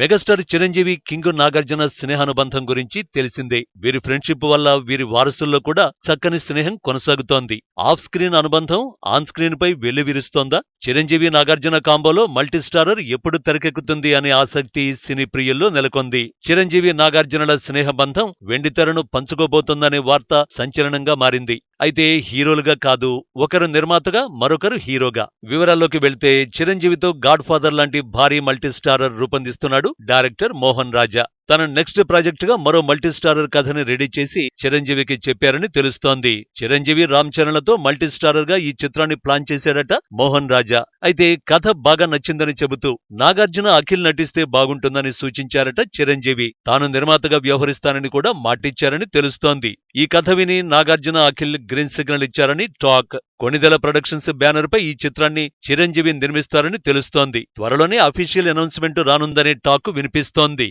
Megastar Chiranjeevi king Nagarjuna స్నేహానుబంధం గురించి తెలిసిందే. వీరి ఫ్రెండ్షిప్ వల్ల వీరి వారసుల్లో కూడా చక్కని స్నేహం కొనసాగుతోంది. ఆఫ్ స్క్రీన్ అనుబంధం ఆన్ స్క్రీన్ పై వెల్లివిరుస్తోందా? చిరంజీవి నాగార్జున కాంబోలో మల్టీస్టారర్ ఎప్పుడు తెరకెక్కుతుంది అనే ఆసక్తి సినీ ప్రియుల్లో నెలకొంది. చిరంజీవి నాగార్జునల స్నేహబంధం వెండితెరను పంచుకోబోతోందనే వార్త సంచలనంగా మారింది. అయితే హీరోలుగా కాదు ఒకరు నిర్మాతగా మరొకరు హీరోగా. వివరాల్లోకి వెళ్తే చిరంజీవితో గాడ్ ఫాదర్ లాంటి భారీ మల్టీ స్టారర్ రూపొందిస్తున్నాడు డైరెక్టర్ మోహన్ రాజా. తన నెక్స్ట్ ప్రాజెక్ట్గా మరో మల్టీస్టారర్ కథని రెడీ చేసి చిరంజీవికి చెప్పారని తెలుస్తోంది. చిరంజీవి రామ్ చరణ్లతో మల్టీ మల్టీస్టారర్గా ఈ చిత్రాన్ని ప్లాన్ చేశాడట మోహన్ రాజా. అయితే కథ బాగా నచ్చిందని చెబుతూ నాగార్జున అఖిల్ నటిస్తే బాగుంటుందని సూచించారట చిరంజీవి. తాను నిర్మాతగా వ్యవహరిస్తానని కూడా మాటిచ్చారని తెలుస్తోంది. ఈ కథ విని నాగార్జున అఖిల్ గ్రీన్ సిగ్నల్ ఇచ్చారని టాక్. కొణిదెల ప్రొడక్షన్స్ బ్యానర్ పై ఈ చిత్రాన్ని చిరంజీవి నిర్మిస్తారని తెలుస్తోంది. త్వరలోనే అఫీషియల్ అనౌన్స్మెంట్ రానుందనే టాక్ వినిపిస్తోంది.